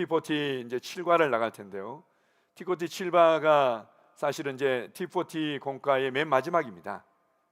T40 이제 7과를 나갈 텐데요. T40 7과가 사실은 이제 T40 공과의 맨 마지막입니다.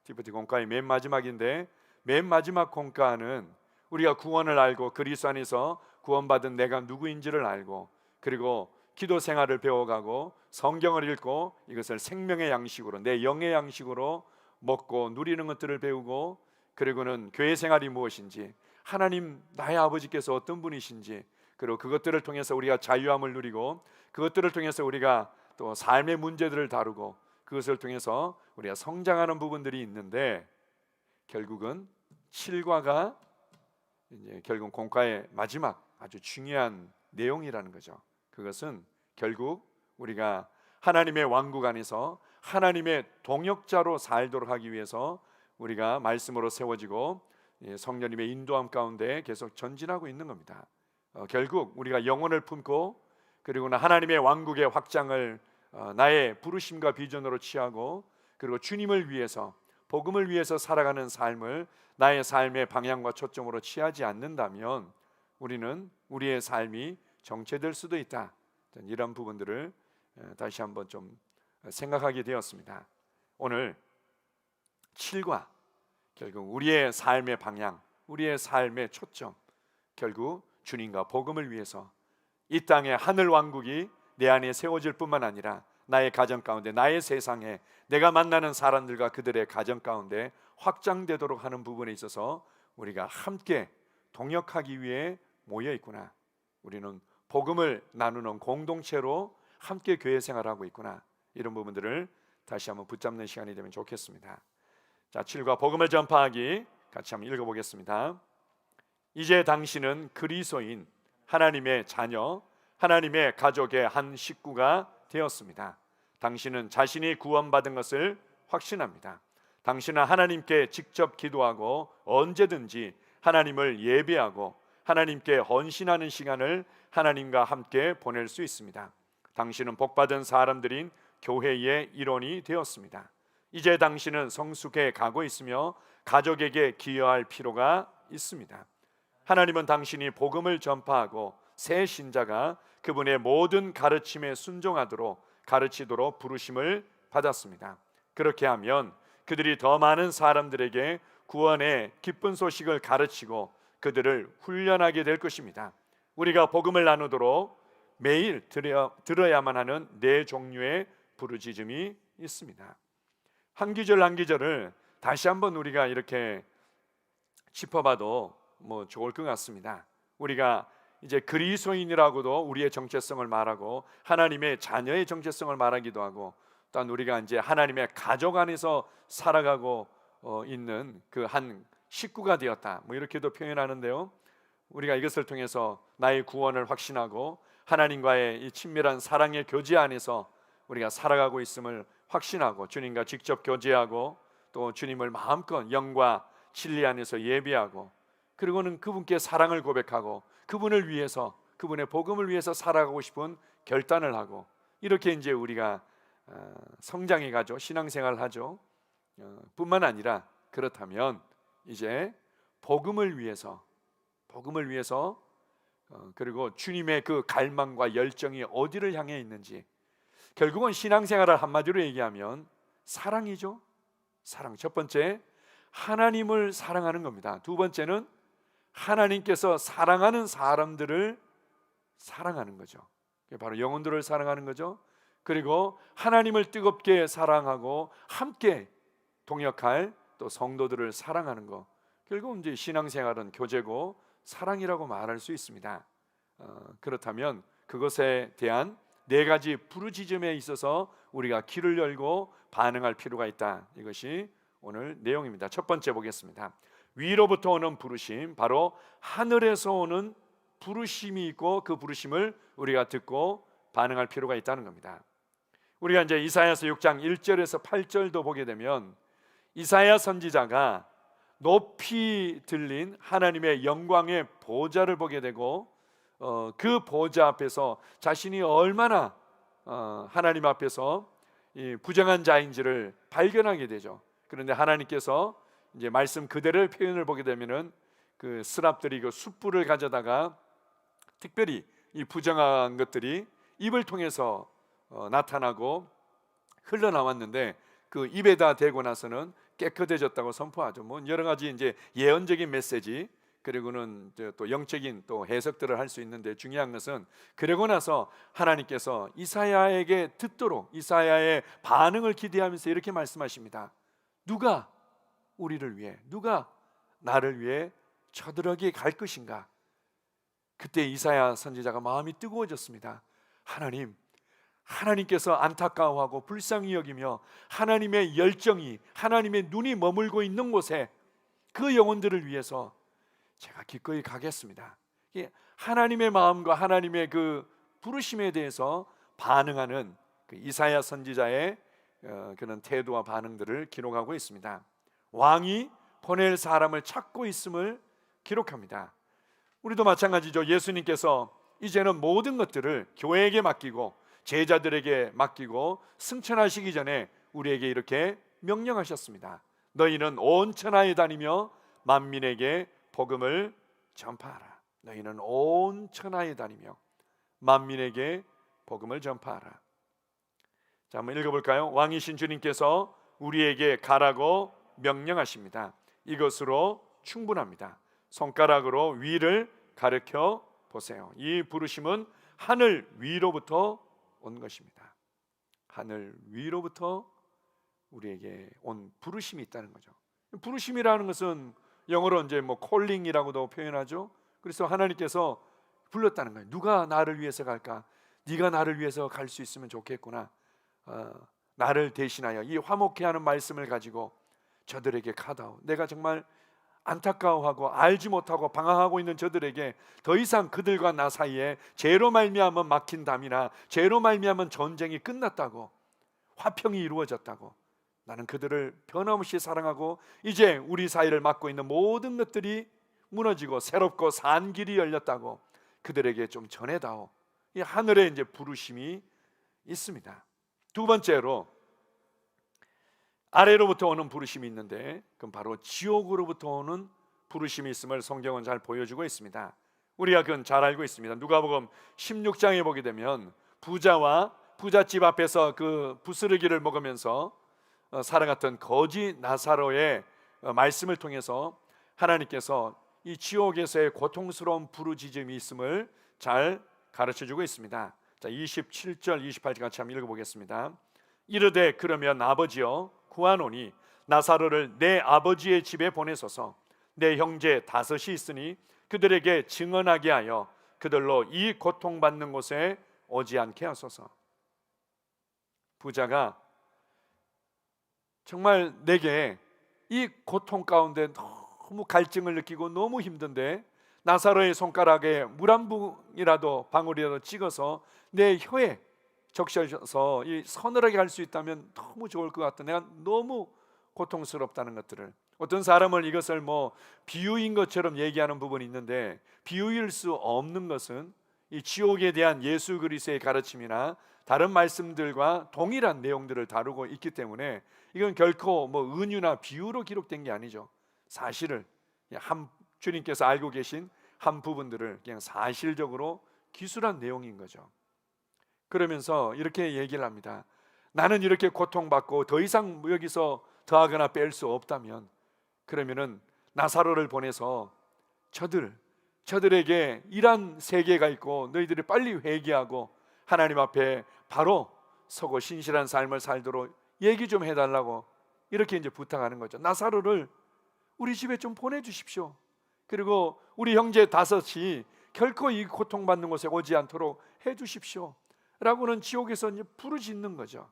T40 공과의 맨 마지막인데 맨 마지막 공과는 우리가 구원을 알고 그리스도 안에서 구원받은 내가 누구인지를 알고 그리고 기도 생활을 배워가고 성경을 읽고 이것을 생명의 양식으로 내 영의 양식으로 먹고 누리는 것들을 배우고 그리고는 교회 생활이 무엇인지 하나님 나의 아버지께서 어떤 분이신지 그리고 그것들을 통해서 우리가 자유함을 누리고 그것들을 통해서 우리가 또 삶의 문제들을 다루고 그것을 통해서 우리가 성장하는 부분들이 있는데 결국은 7과가 이제 결국 공과의 마지막 아주 중요한 내용이라는 거죠. 그것은 결국 우리가 하나님의 왕국 안에서 하나님의 동역자로 살도록 하기 위해서 우리가 말씀으로 세워지고 예, 성령님의 인도함 가운데 계속 전진하고 있는 겁니다. 어, 결국 우리가 영혼을 품고 그리고는 하나님의 왕국의 확장을 어, 나의 부르심과 비전으로 취하고 그리고 주님을 위해서 복음을 위해서 살아가는 삶을 나의 삶의 방향과 초점으로 취하지 않는다면 우리는 우리의 삶이 정체될 수도 있다. 이런 부분들을 에, 다시 한번 좀 생각하게 되었습니다. 오늘 7과 결국 우리의 삶의 방향, 우리의 삶의 초점 결국 주님과 복음을 위해서 이 땅의 하늘 왕국이 내 안에 세워질 뿐만 아니라 나의 가정 가운데 나의 세상에 내가 만나는 사람들과 그들의 가정 가운데 확장되도록 하는 부분에 있어서 우리가 함께 동역하기 위해 모여 있구나. 우리는 복음을 나누는 공동체로 함께 교회 생활하고 있구나. 이런 부분들을 다시 한번 붙잡는 시간이 되면 좋겠습니다. 자, 7과 복음을 전파하기 같이 한번 읽어 보겠습니다. 이제 당신은 그리스도인 하나님의 자녀, 하나님의 가족의 한 식구가 되었습니다. 당신은 자신이 구원받은 것을 확신합니다. 당신은 하나님께 직접 기도하고 언제든지 하나님을 예배하고 하나님께 헌신하는 시간을 하나님과 함께 보낼 수 있습니다. 당신은 복받은 사람들인 교회의 일원이 되었습니다. 이제 당신은 성숙해 가고 있으며 가족에게 기여할 필요가 있습니다. 하나님은 당신이 복음을 전파하고 새 신자가 그분의 모든 가르침에 순종하도록 가르치도록 부르심을 받았습니다. 그렇게 하면 그들이 더 많은 사람들에게 구원의 기쁜 소식을 가르치고 그들을 훈련하게 될 것입니다. 우리가 복음을 나누도록 매일 들어야, 들어야만 하는 네 종류의 부르짖음이 있습니다. 한 기절 한 기절을 다시 한번 우리가 이렇게 짚어봐도 뭐 좋을 것 같습니다. 우리가 이제 그리스도인이라고도 우리의 정체성을 말하고 하나님의 자녀의 정체성을 말하기도 하고 또한 우리가 이제 하나님의 가족 안에서 살아가고 어, 있는 그 한 식구가 되었다. 뭐 이렇게도 표현하는데요. 우리가 이것을 통해서 나의 구원을 확신하고 하나님과의 이 친밀한 사랑의 교제 안에서 우리가 살아가고 있음을 확신하고 주님과 직접 교제하고 또 주님을 마음껏 영과 진리 안에서 예배하고 그리고는 그분께 사랑을 고백하고 그분을 위해서 그분의 복음을 위해서 살아가고 싶은 결단을 하고 이렇게 이제 우리가 어, 성장해 가죠 신앙생활을 하죠 어, 뿐만 아니라 그렇다면 이제 복음을 위해서 복음을 위해서 어, 그리고 주님의 그 갈망과 열정이 어디를 향해 있는지 결국은 신앙생활을 한마디로 얘기하면 사랑이죠. 사랑. 첫 번째 하나님을 사랑하는 겁니다. 두 번째는 하나님께서 사랑하는 사람들을 사랑하는 거죠. 바로 영혼들을 사랑하는 거죠. 그리고 하나님을 뜨겁게 사랑하고 함께 동역할 또 성도들을 사랑하는 거. 결국 이제 신앙생활은 교제고 사랑이라고 말할 수 있습니다. 어, 그렇다면 그것에 대한 네 가지 부르짖음에 있어서 우리가 귀를 열고 반응할 필요가 있다. 이것이 오늘 내용입니다. 첫 번째 보겠습니다. 위로부터 오는 부르심, 바로 하늘에서 오는 부르심이 있고 그 부르심을 우리가 듣고 반응할 필요가 있다는 겁니다. 우리가 이제 이사야서 6장 1절에서 8절도 보게 되면 이사야 선지자가 높이 들린 하나님의 영광의 보좌를 보게 되고 어, 그 보좌 앞에서 자신이 얼마나 어, 하나님 앞에서 이 부정한 자인지를 발견하게 되죠. 그런데 하나님께서 이제 말씀 그대로의 표현을 보게 되면은 그 스랍들이 그 숯불을 가져다가 특별히 이 부정한 것들이 입을 통해서 어, 나타나고 흘러나왔는데 그 입에다 대고 나서는 깨끗해졌다고 선포하죠. 뭐 여러 가지 이제 예언적인 메시지 그리고는 이제 또 영적인 또 해석들을 할 수 있는데 중요한 것은 그러고 나서 하나님께서 이사야에게 듣도록 이사야의 반응을 기대하면서 이렇게 말씀하십니다. 누가 우리를 위해 누가 나를 위해 쳐들어기 갈 것인가? 그때 이사야 선지자가 마음이 뜨거워졌습니다. 하나님, 하나님께서 안타까워하고 불쌍히 여기며 하나님의 열정이 하나님의 눈이 머물고 있는 곳에 그 영혼들을 위해서 제가 기꺼이 가겠습니다. 하나님의 마음과 하나님의 그 부르심에 대해서 반응하는 그 이사야 선지자의 어, 그런 태도와 반응들을 기록하고 있습니다. 왕이 보낼 사람을 찾고 있음을 기록합니다. 우리도 마찬가지죠. 예수님께서 이제는 모든 것들을 교회에게 맡기고 제자들에게 맡기고 승천하시기 전에 우리에게 이렇게 명령하셨습니다. 너희는 온 천하에 다니며 만민에게 복음을 전파하라. 너희는 온 천하에 다니며 만민에게 복음을 전파하라. 자, 한번 읽어볼까요? 왕이신 주님께서 우리에게 가라고 명령하십니다. 이것으로 충분합니다. 손가락으로 위를 가르켜 보세요. 이 부르심은 하늘 위로부터 온 것입니다. 하늘 위로부터 우리에게 온 부르심이 있다는 거죠. 부르심이라는 것은 영어로 이제 뭐 콜링이라고도 표현하죠. 그래서 하나님께서 불렀다는 거예요. 누가 나를 위해서 갈까? 네가 나를 위해서 갈 수 있으면 좋겠구나. 어, 나를 대신하여 이 화목해 하는 말씀을 가지고 저들에게 가다오. 내가 정말 안타까워하고 알지 못하고 방황하고 있는 저들에게 더 이상 그들과 나 사이에 죄로 말미암은 막힌 담이나 죄로 말미암은 전쟁이 끝났다고 화평이 이루어졌다고 나는 그들을 변함없이 사랑하고 이제 우리 사이를 막고 있는 모든 것들이 무너지고 새롭고 산 길이 열렸다고 그들에게 좀 전해다오. 이 하늘에 이제 부르심이 있습니다. 두 번째로 아래로부터 오는 부르심이 있는데 그건 바로 지옥으로부터 오는 부르심이 있음을 성경은 잘 보여주고 있습니다. 우리가 그건 잘 알고 있습니다. 누가복음 16장에 보게 되면 부자와 부잣집 앞에서 그 부스러기를 먹으면서 어, 살아갔던 거지 나사로의 어, 말씀을 통해서 하나님께서 이 지옥에서의 고통스러운 부르짖음이 있음을 잘 가르쳐 주고 있습니다. 자, 27절 28절 같이 한번 읽어 보겠습니다. 이르되 그러면 아버지여 구하노니 나사로를 내 아버지의 집에 보내소서. 내 형제 다섯이 있으니 그들에게 증언하게 하여 그들로 이 고통받는 곳에 오지 않게 하소서. 부자가 정말 내게 이 고통 가운데 너무 갈증을 느끼고 너무 힘든데 나사로의 손가락에 물한 붕이라도 방울이라도 찍어서 내 혀에 적셔서 이 서늘하게 할 수 있다면 너무 좋을 것 같다. 내가 너무 고통스럽다는 것들을 어떤 사람은 이것을 뭐 비유인 것처럼 얘기하는 부분이 있는데 비유일 수 없는 것은 이 지옥에 대한 예수 그리스도의 가르침이나 다른 말씀들과 동일한 내용들을 다루고 있기 때문에 이건 결코 뭐 은유나 비유로 기록된 게 아니죠. 사실을 한 주님께서 알고 계신 한 부분들을 그냥 사실적으로 기술한 내용인 거죠. 그러면서 이렇게 얘기를 합니다. 나는 이렇게 고통받고 더 이상 여기서 더하거나 뺄 수 없다면 그러면은 나사로를 보내서 저들 저들에게 이런 세계가 있고 너희들이 빨리 회개하고 하나님 앞에 바로 서고 신실한 삶을 살도록 얘기 좀 해달라고 이렇게 이제 부탁하는 거죠. 나사로를 우리 집에 좀 보내주십시오. 그리고 우리 형제 다섯이 결코 이 고통받는 곳에 오지 않도록 해주십시오. 라고는 지옥에서 이제 부르짖는 거죠.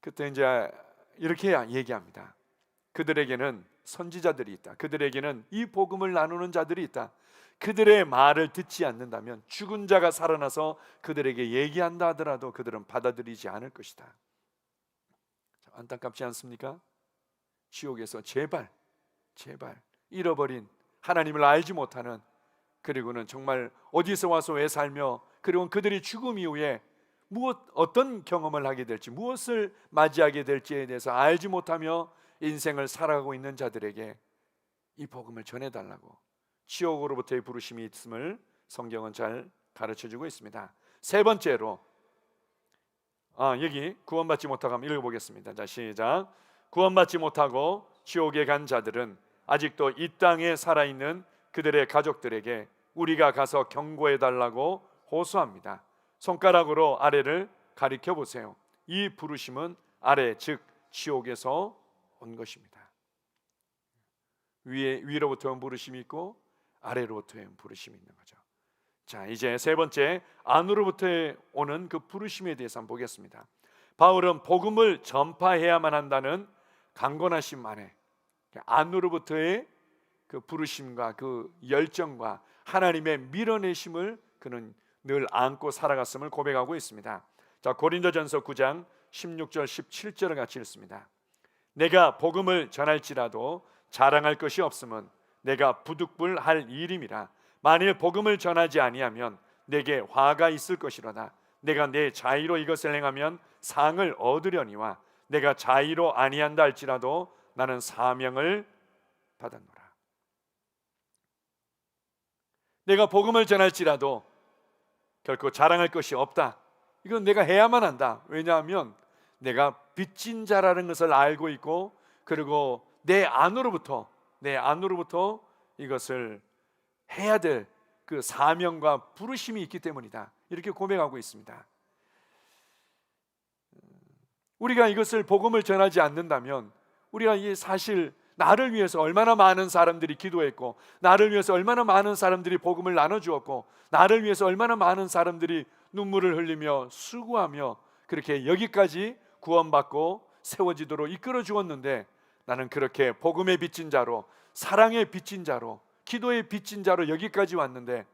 그때 이제 이렇게 얘기합니다. 그들에게는 선지자들이 있다. 그들에게는 이 복음을 나누는 자들이 있다. 그들의 말을 듣지 않는다면 죽은 자가 살아나서 그들에게 얘기한다 하더라도 그들은 받아들이지 않을 것이다. 안타깝지 않습니까? 지옥에서 제발, 제발 잃어버린 하나님을 알지 못하는 그리고는 정말 어디서 와서 왜 살며 그리고 그들이 죽음 이후에 무엇 어떤 경험을 하게 될지 무엇을 맞이하게 될지에 대해서 알지 못하며 인생을 살아가고 있는 자들에게 이 복음을 전해 달라고 지옥으로부터의 부르심이 있음을 성경은 잘 가르쳐 주고 있습니다. 세 번째로 아, 여기 구원받지 못하고 한번 읽어 보겠습니다. 자, 시작. 구원받지 못하고 지옥에 간 자들은 아직도 이 땅에 살아 있는 그들의 가족들에게 우리가 가서 경고해 달라고 호소합니다. 손가락으로 아래를 가리켜 보세요. 이 부르심은 아래 즉 지옥에서 온 것입니다. 위에 위로부터 온 부르심이 있고 아래로부터 온 부르심이 있는 거죠. 자, 이제 세 번째 안으로부터 오는 그 부르심에 대해서 한번 보겠습니다. 바울은 복음을 전파해야만 한다는 강건하심 안에 안으로부터의 그 부르심과 그 열정과 하나님의 밀어내심을 그는 늘 안고 살아갔음을 고백하고 있습니다. 자, 고린도전서 9장 16절 17절을 같이 읽습니다. 내가 복음을 전할지라도 자랑할 것이 없음은 내가 부득불할 일임이라 만일 복음을 전하지 아니하면 내게 화가 있을 것이로다 내가 내 자의로 이것을 행하면 상을 얻으려니와 내가 자의로 아니한다 할지라도 나는 사명을 받았노라 내가 복음을 전할지라도 결코 자랑할 것이 없다 이건 내가 해야만 한다 왜냐하면 내가 빚진 자라는 것을 알고 있고 그리고 내 안으로부터 내 안으로부터 이것을 해야 될 그 사명과 부르심이 있기 때문이다. 이렇게 고백하고 있습니다. 우리가 이것을 복음을 전하지 않는다면 우리가 이 사실 나를 위해서 얼마나 많은 사람들이 기도했고 나를 위해서 얼마나 많은 사람들이 복음을 나눠 주었고 나를 위해서 얼마나 많은 사람들이 눈물을 흘리며 수고하며 그렇게 여기까지 구원받고 세워지도록 이끌어 주었는데 나는 그렇게 복음의 빚진 자로 사랑의 빚진 자로 기도의 빚진 자로 여기까지 왔는데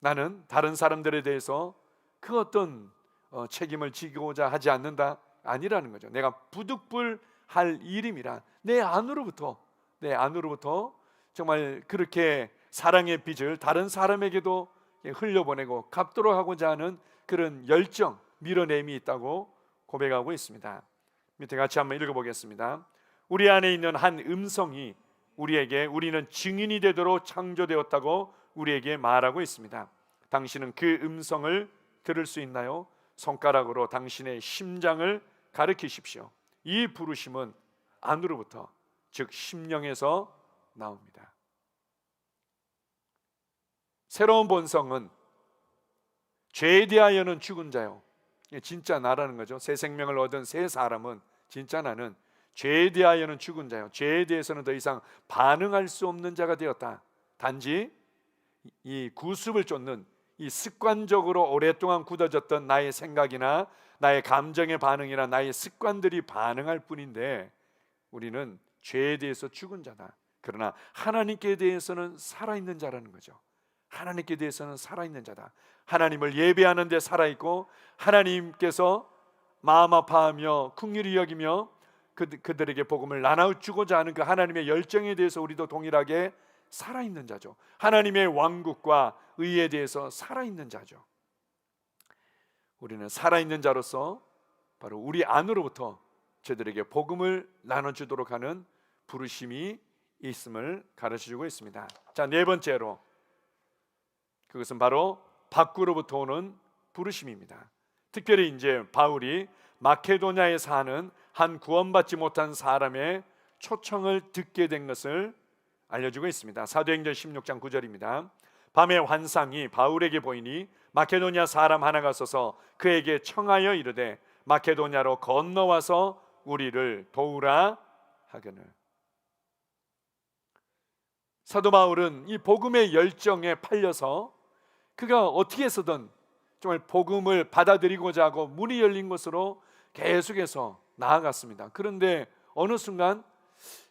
나는 다른 사람들에 대해서 그 어떤 어, 책임을 지고자 하지 않는다 아니라는 거죠. 내가 부득불 할 일임이라 내 안으로부터 내 안으로부터 정말 그렇게 사랑의 빚을 다른 사람에게도 흘려보내고 갚도록 하고자 하는 그런 열정 밀어냄이 있다고 고백하고 있습니다. 밑에 같이 한번 읽어보겠습니다. 우리 안에 있는 한 음성이 우리에게 우리는 증인이 되도록 창조되었다고 우리에게 말하고 있습니다. 당신은 그 음성을 들을 수 있나요? 손가락으로 당신의 심장을 가르키십시오. 이 부르심은 안으로부터 즉 심령에서 나옵니다. 새로운 본성은 죄에 대하여는 죽은 자요. 진짜 나라는 거죠. 새 생명을 얻은 새 사람은 진짜 나는 죄에 대하여는 죽은 자요. 죄에 대해서는 더 이상 반응할 수 없는 자가 되었다. 단지 이 구습을 쫓는 이 습관적으로 오랫동안 굳어졌던 나의 생각이나 나의 감정의 반응이나 나의 습관들이 반응할 뿐인데 우리는 죄에 대해서 죽은 자다. 그러나 하나님께 대해서는 살아있는 자라는 거죠. 하나님께 대해서는 살아있는 자다. 하나님을 예배하는 데 살아있고 하나님께서 마음 아파하며 긍휼히 여기며 그, 그들에게 복음을 나눠주고자 하는 그 하나님의 열정에 대해서 우리도 동일하게 살아있는 자죠. 하나님의 왕국과 의에 대해서 살아있는 자죠. 우리는 살아있는 자로서 바로 우리 안으로부터 저들에게 복음을 나눠주도록 하는 부르심이 있음을 가르쳐주고 있습니다. 자, 네 번째로 그것은 바로 밖으로부터 오는 부르심입니다. 특별히 이제 바울이 마케도냐에 사는 한 구원받지 못한 사람의 초청을 듣게 된 것을 알려주고 있습니다. 사도행전 16장 9절입니다. 밤에 환상이 바울에게 보이니 마케도냐 사람 하나가 서서 그에게 청하여 이르되 마케도냐로 건너와서 우리를 도우라 하거늘. 사도 바울은 이 복음의 열정에 팔려서 그가 어떻게 해서든 정말 복음을 받아들이고자 하고 문이 열린 것으로 계속해서 나아갔습니다. 그런데 어느 순간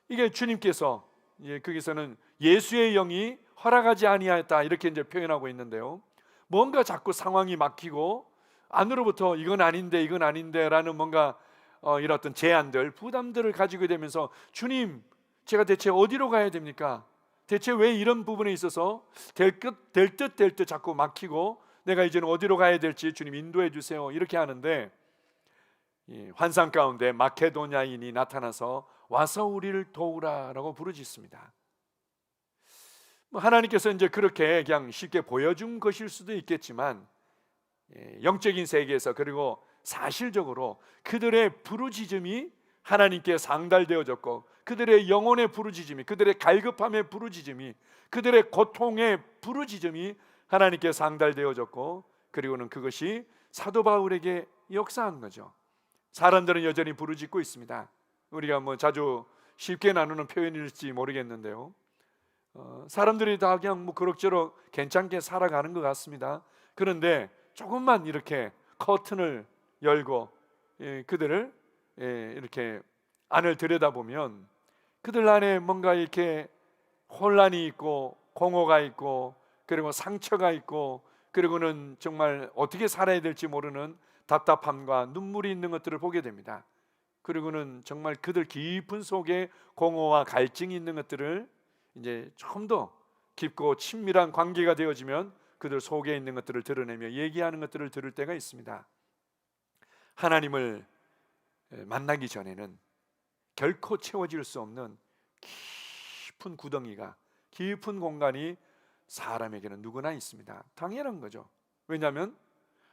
이게 주님께서 예, 거기서는 예수의 영이 허락하지 아니하였다 이렇게 이제 표현하고 있는데요. 뭔가 자꾸 상황이 막히고 안으로부터 이건 아닌데 이건 아닌데라는 뭔가 어, 이런 어떤 제안들 부담들을 가지게 되면서 주님 제가 대체 어디로 가야 됩니까? 대체 왜 이런 부분에 있어서 될듯 될듯 자꾸 막히고 내가 이제는 어디로 가야 될지 주님 인도해 주세요 이렇게 하는데 환상 가운데 마케도냐인이 나타나서 와서 우리를 도우라라고 부르짖습니다. 뭐 하나님께서 이제 그렇게 그냥 쉽게 보여준 것일 수도 있겠지만 예, 영적인 세계에서 그리고 사실적으로 그들의 부르짖음이 하나님께 상달되어졌고 그들의 영혼의 부르짖음이 그들의 갈급함의 부르짖음이 그들의 고통의 부르짖음이 하나님께 상달되어졌고 그리고는 그것이 사도 바울에게 역사한 거죠. 사람들은 여전히 부르짖고 있습니다. 우리가 뭐 자주 쉽게 나누는 표현일지 모르겠는데요. 어, 사람들이 다 그냥 뭐 그럭저럭 괜찮게 살아가는 것 같습니다. 그런데 조금만 이렇게 커튼을 열고 예, 그들을 예, 이렇게 안을 들여다보면 그들 안에 뭔가 이렇게 혼란이 있고 공허가 있고 그리고 상처가 있고 그리고는 정말 어떻게 살아야 될지 모르는 답답함과 눈물이 있는 것들을 보게 됩니다. 그리고는 정말 그들 깊은 속에 공허와 갈증이 있는 것들을 이제 좀더 깊고 친밀한 관계가 되어지면 그들 속에 있는 것들을 드러내며 얘기하는 것들을 들을 때가 있습니다. 하나님을 만나기 전에는 결코 채워질 수 없는 깊은 구덩이가 깊은 공간이 사람에게는 누구나 있습니다. 당연한 거죠. 왜냐하면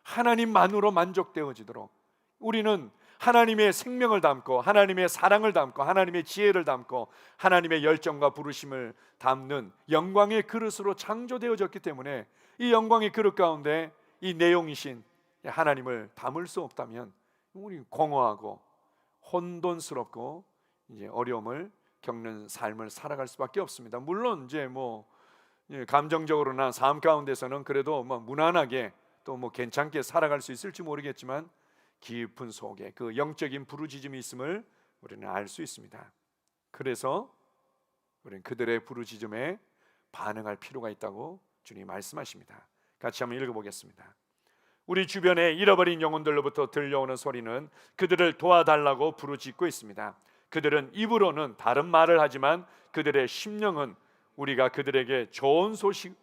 하나님만으로 만족되어지도록 우리는 하나님의 생명을 담고 하나님의 사랑을 담고 하나님의 지혜를 담고 하나님의 열정과 부르심을 담는 영광의 그릇으로 창조되어졌기 때문에 이 영광의 그릇 가운데 이 내용이신 하나님을 담을 수 없다면 우리 공허하고 혼돈스럽고 이제 어려움을 겪는 삶을 살아갈 수밖에 없습니다. 물론 이제 뭐 예, 감정적으로나 삶 가운데서는 그래도 뭐 무난하게 또 뭐 괜찮게 살아갈 수 있을지 모르겠지만 깊은 속에 그 영적인 부르짖음이 있음을 우리는 알 수 있습니다. 그래서 우리는 그들의 부르짖음에 반응할 필요가 있다고 주님 말씀하십니다. 같이 한번 읽어보겠습니다. 우리 주변에 잃어버린 영혼들로부터 들려오는 소리는 그들을 도와달라고 부르짖고 있습니다. 그들은 입으로는 다른 말을 하지만 그들의 심령은 우리가 그들에게 좋은 소식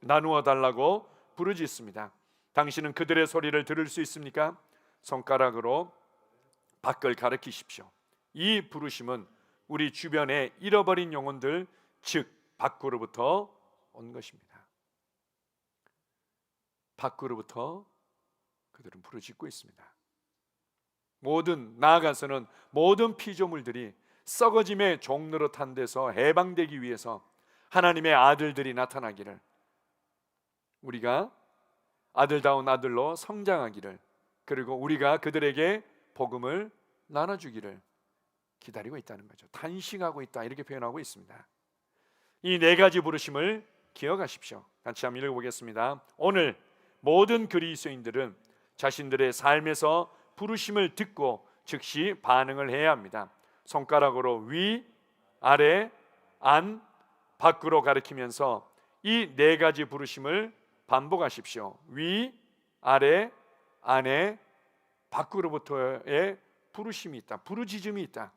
나누어 달라고 부르짖습니다. 당신은 그들의 소리를 들을 수 있습니까? 손가락으로 밖을 가리키십시오. 이 부르심은 우리 주변에 잃어버린 영혼들 즉 밖으로부터 온 것입니다. 밖으로부터 그들은 부르짖고 있습니다. 모든 나아가서는 모든 피조물들이 썩어짐의 탄 데서 해방되기 위해서 하나님의 아들들이 나타나기를 우리가 아들다운 아들로 성장하기를 그리고 우리가 그들에게 복음을 나눠주기를 기다리고 있다는 거죠. 단식하고 있다 이렇게 표현하고 있습니다. 이 네 가지 부르심을 기억하십시오. 같이 한번 읽어보겠습니다. 오늘 모든 그리스도인들은 자신들의 삶에서 부르심을 듣고 즉시 반응을 해야 합니다. 손가락으로 위, 아래, 안, 밖으로 가리키면서 이 네 가지 부르심을 반복하십시오. 위, 아래, 안에, 밖으로부터의 부르심이 있다. 부르짖음이 있다.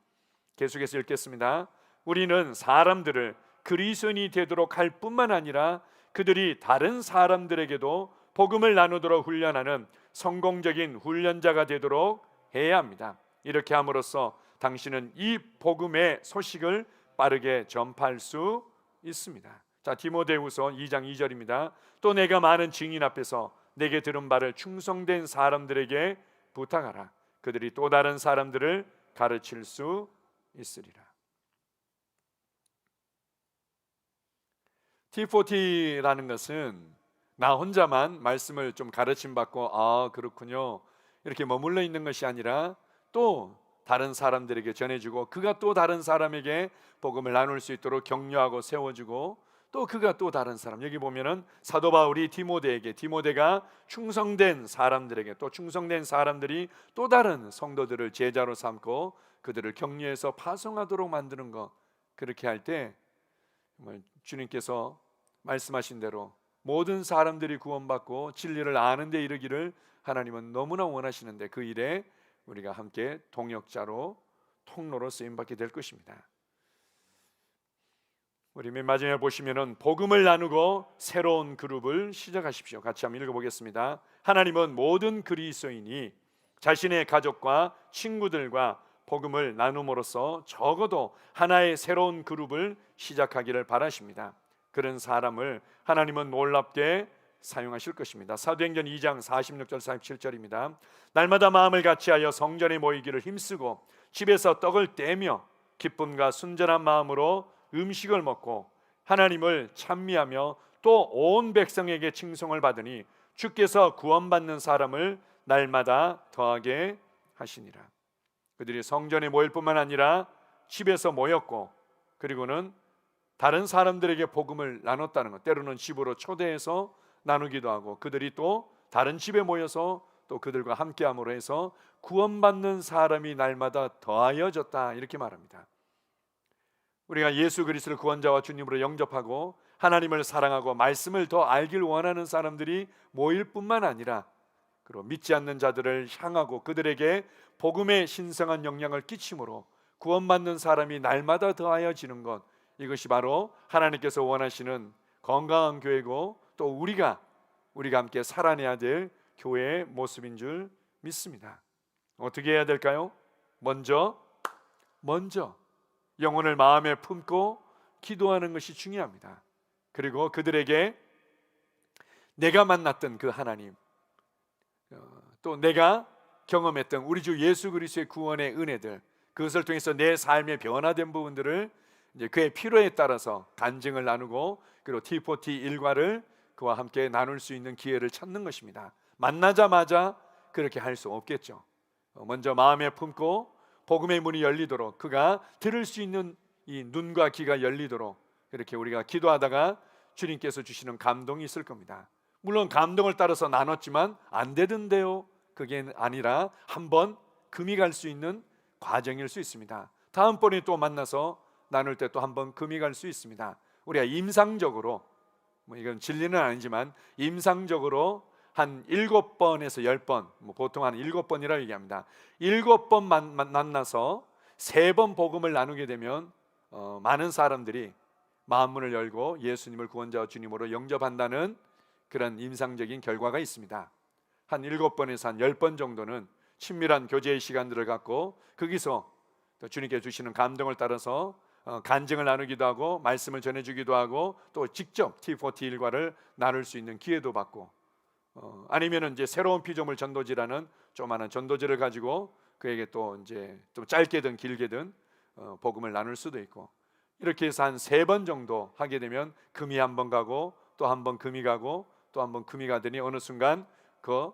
계속해서 읽겠습니다. 우리는 사람들을 그리스도인이 되도록 할 뿐만 아니라 그들이 다른 사람들에게도 복음을 나누도록 훈련하는 성공적인 훈련자가 되도록 해야 합니다. 이렇게 함으로써 당신은 이 복음의 소식을 빠르게 전파할 수 있습니다. 자, 디모데후서 2장 2절입니다. 또 내가 많은 증인 앞에서 내게 들은 바를 충성된 사람들에게 부탁하라. 그들이 또 다른 사람들을 가르칠 수 있으리라. T40라는 것은 나 혼자만 말씀을 좀 가르침 받고 아 그렇군요 이렇게 머물러 있는 것이 아니라 또 다른 사람들에게 전해주고 그가 또 다른 사람에게 복음을 나눌 수 있도록 격려하고 세워주고 또 그가 또 다른 사람 여기 보면은 사도 바울이 디모데에게 디모데가 충성된 사람들에게 또 충성된 사람들이 또 다른 성도들을 제자로 삼고 그들을 격려해서 파송하도록 만드는 것 그렇게 할때 주님께서 말씀하신 대로 모든 사람들이 구원받고 진리를 아는 데 이르기를 하나님은 너무나 원하시는데 그 일에 우리가 함께 동역자로 통로로 쓰임 받게 될 것입니다. 우리 맨 마지막에 보시면은 복음을 나누고 새로운 그룹을 시작하십시오. 같이 한번 읽어보겠습니다. 하나님은 모든 그리스도인이 자신의 가족과 친구들과 복음을 나눔으로써 적어도 하나의 새로운 그룹을 시작하기를 바라십니다. 그런 사람을 하나님은 놀랍게 사용하실 것입니다. 사도행전 2장 46절 47절입니다. 날마다 마음을 같이하여 성전에 모이기를 힘쓰고 집에서 떡을 떼며 기쁨과 순전한 마음으로 음식을 먹고 하나님을 찬미하며 또 온 백성에게 칭송을 받으니 주께서 구원받는 사람을 날마다 더하게 하시니라. 그들이 성전에 모일 뿐만 아니라 집에서 모였고 그리고는 다른 사람들에게 복음을 나눴다는 것. 때로는 집으로 초대해서 나누기도 하고 그들이 또 다른 집에 모여서 또 그들과 함께함으로 해서 구원받는 사람이 날마다 더하여졌다 이렇게 말합니다. 우리가 예수 그리스도를 구원자와 주님으로 영접하고 하나님을 사랑하고 말씀을 더 알길 원하는 사람들이 모일 뿐만 아니라 그리고 믿지 않는 자들을 향하고 그들에게 복음의 신성한 영향을 끼침으로 구원받는 사람이 날마다 더하여지는 것 이것이 바로 하나님께서 원하시는 건강한 교회고 또 우리가 우리가 함께 살아내야 될 교회의 모습인 줄 믿습니다. 어떻게 해야 될까요? 먼저 먼저 영혼을 마음에 품고 기도하는 것이 중요합니다. 그리고 그들에게 내가 만났던 그 하나님 어, 또 내가 경험했던 우리 주 예수 그리스도의 구원의 은혜들 그것을 통해서 내 삶의 변화된 부분들을 이제 그의 필요에 따라서 간증을 나누고 그리고 T4T 일과를 그와 함께 나눌 수 있는 기회를 찾는 것입니다. 만나자마자 그렇게 할 수 없겠죠. 어, 먼저 마음에 품고 복음의 문이 열리도록 그가 들을 수 있는 이 눈과 귀가 열리도록 이렇게 우리가 기도하다가 주님께서 주시는 감동이 있을 겁니다. 물론 감동을 따라서 나눴지만 안 되던데요. 그게 아니라 한번 금이 갈 수 있는 과정일 수 있습니다. 다음번에 또 만나서 나눌 때 또 한번 금이 갈 수 있습니다. 우리가 임상적으로 뭐 이건 진리는 아니지만 임상적으로 한 일곱 번에서 열 번, 뭐 보통 한 일곱 번이라 얘기합니다. 일곱 번 만나서 세 번 복음을 나누게 되면 어, 많은 사람들이 마음문을 열고 예수님을 구원자와 주님으로 영접한다는 그런 임상적인 결과가 있습니다. 한 일곱 번에서 한 열 번 정도는 친밀한 교제의 시간들을 갖고 거기서 또 주님께 주시는 감동을 따라서 어, 간증을 나누기도 하고 말씀을 전해주기도 하고 또 직접 T4T 일과를 나눌 수 있는 기회도 받고 어, 아니면은 이제 새로운 피조물 전도지라는 조그마한 전도지를 가지고 그에게 또 이제 좀 짧게든 길게든 어, 복음을 나눌 수도 있고 이렇게 해서 한 세 번 정도 하게 되면 금이 한 번 가고 또 한 번 금이 가고 또 한 번 금이 가더니 어느 순간 그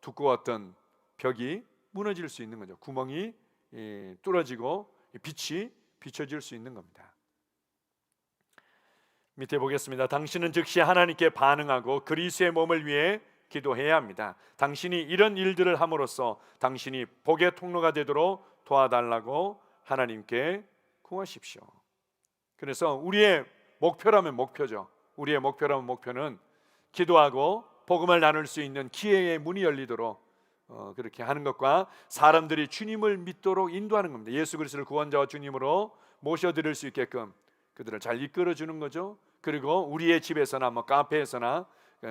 두꺼웠던 벽이 무너질 수 있는 거죠. 구멍이 예, 뚫어지고 빛이 비춰질 수 있는 겁니다. 밑에 보겠습니다. 당신은 즉시 하나님께 반응하고 그리스의 몸을 위해 기도해야 합니다. 당신이 이런 일들을 함으로써 당신이 복의 통로가 되도록 도와달라고 하나님께 구하십시오. 그래서 우리의 목표라면 목표죠. 우리의 목표라면 목표는 기도하고 복음을 나눌 수 있는 기회의 문이 열리도록 어, 그렇게 하는 것과 사람들이 주님을 믿도록 인도하는 겁니다. 예수 그리스도를 구원자와 주님으로 모셔드릴 수 있게끔 그들을 잘 이끌어 주는 거죠. 그리고 우리의 집에서나 뭐 카페에서나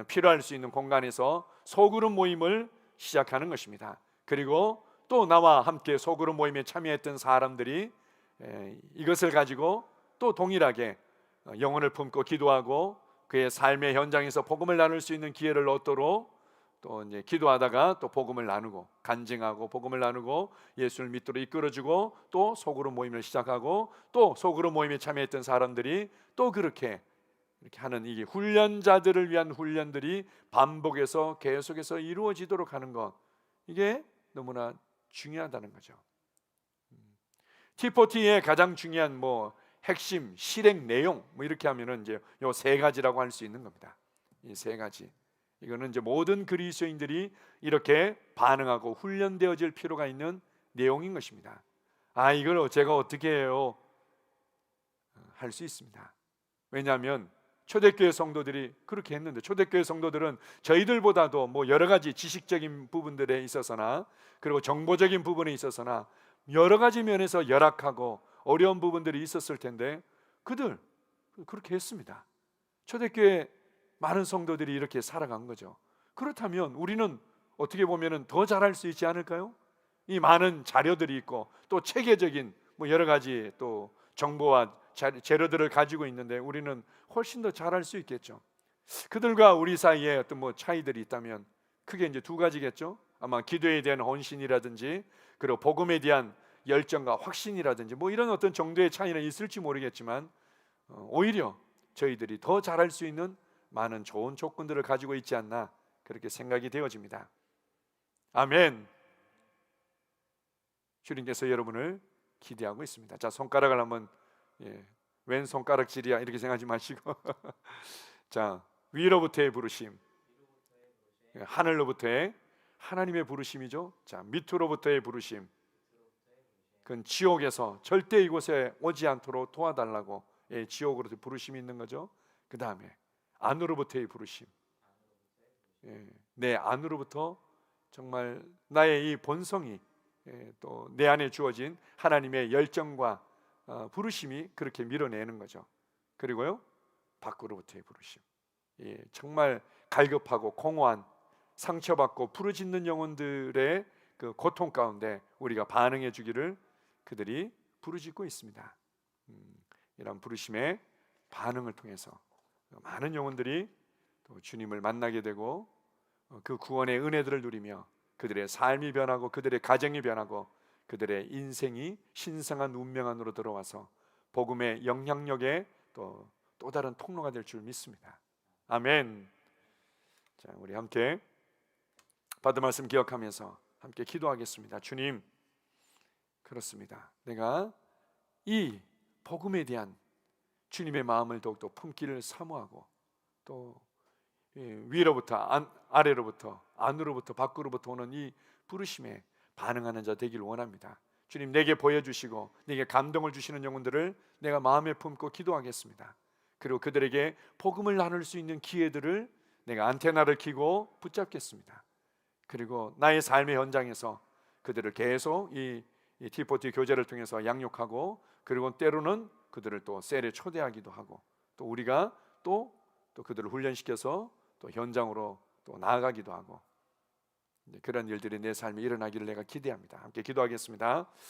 필요할 수 있는 공간에서 소그룹 모임을 시작하는 것입니다. 그리고 또 나와 함께 소그룹 모임에 참여했던 사람들이 에, 이것을 가지고 또 동일하게 어, 영혼을 품고 기도하고 그의 삶의 현장에서 복음을 나눌 수 있는 기회를 얻도록 또 이제 기도하다가 또 복음을 나누고 간증하고 복음을 나누고 예수를 믿도록 이끌어주고 또 소그룹 모임을 시작하고 또 소그룹 모임에 참여했던 사람들이 또 그렇게 이렇게 하는 이게 훈련자들을 위한 훈련들이 반복해서 계속해서 이루어지도록 하는 것 이게 너무나 중요하다는 거죠. T4T의 가장 중요한 뭐 핵심 실행 내용 뭐 이렇게 하면은 이제 요 세 가지라고 할 수 있는 겁니다. 이 세 가지. 이거는 이제 모든 그리스도인들이 이렇게 반응하고 훈련되어질 필요가 있는 내용인 것입니다. 아 이걸 제가 어떻게 해요? 할 수 있습니다. 왜냐하면 초대교회 성도들이 그렇게 했는데 초대교회 성도들은 저희들보다도 뭐 여러 가지 지식적인 부분들에 있어서나 그리고 정보적인 부분에 있어서나 여러 가지 면에서 열악하고 어려운 부분들이 있었을 텐데 그들 그렇게 했습니다. 초대교회 많은 성도들이 이렇게 살아간 거죠. 그렇다면 우리는 어떻게 보면은 더 잘할 수 있지 않을까요? 이 많은 자료들이 있고 또 체계적인 뭐 여러 가지 또 정보와 자- 재료들을 가지고 있는데 우리는 훨씬 더 잘할 수 있겠죠. 그들과 우리 사이에 어떤 뭐 차이들이 있다면 크게 이제 두 가지겠죠. 아마 기도에 대한 헌신이라든지 그리고 복음에 대한 열정과 확신이라든지 뭐 이런 어떤 정도의 차이는 있을지 모르겠지만 어, 오히려 저희들이 더 잘할 수 있는 많은 좋은 조건들을 가지고 있지 않나 그렇게 생각이 되어집니다. 아멘. 주님께서 여러분을 기대하고 있습니다. 자 손가락을 한번 예, 왼 손가락질이야. 이렇게 생각하지 마시고. 자 위로부터의 부르심. 예, 하늘로부터의 하나님의 부르심이죠. 자 밑으로부터의 부르심. 그건 지옥에서 절대 이곳에 오지 않도록 도와달라고 예, 지옥으로 부르심이 있는 거죠. 그 다음에 안으로부터의 부르심. 예, 내 안으로부터 정말 나의 이 본성이 예, 또내 안에 주어진 하나님의 열정과 어, 부르심이 그렇게 밀어내는 거죠. 그리고요 밖으로부터의 부르심. 예, 정말 갈급하고 공허한 상처받고 부르짖는 영혼들의 그 고통 가운데 우리가 반응해 주기를 그들이 부르짖고 있습니다. 음, 이런 부르심의 반응을 통해서 많은 영혼들이 또 주님을 만나게 되고 어, 그 구원의 은혜들을 누리며 그들의 삶이 변하고 그들의 가정이 변하고 그들의 인생이 신성한 운명 안으로 들어와서 복음의 영향력의 또, 또 다른 통로가 될 줄 믿습니다. 아멘. 자, 우리 함께 받은 말씀 기억하면서 함께 기도하겠습니다. 주님, 그렇습니다. 내가 이 복음에 대한 주님의 마음을 더욱더 품기를 사모하고 또 예, 위로부터 안, 아래로부터 안으로부터 밖으로부터 오는 이 부르심에 반응하는 자 되길 원합니다. 주님 내게 보여주시고 내게 감동을 주시는 영혼들을 내가 마음에 품고 기도하겠습니다. 그리고 그들에게 복음을 나눌 수 있는 기회들을 내가 안테나를 켜고 붙잡겠습니다. 그리고 나의 삶의 현장에서 그들을 계속 이, 이 티포티 교제를 통해서 양육하고 그리고 때로는 그들을 또 셀에 초대하기도 하고 또 우리가 또, 또 그들을 훈련시켜서 또 현장으로 또 나아가기도 하고 그런 일들이 내 삶에 일어나기를 내가 기대합니다. 함께 기도하겠습니다.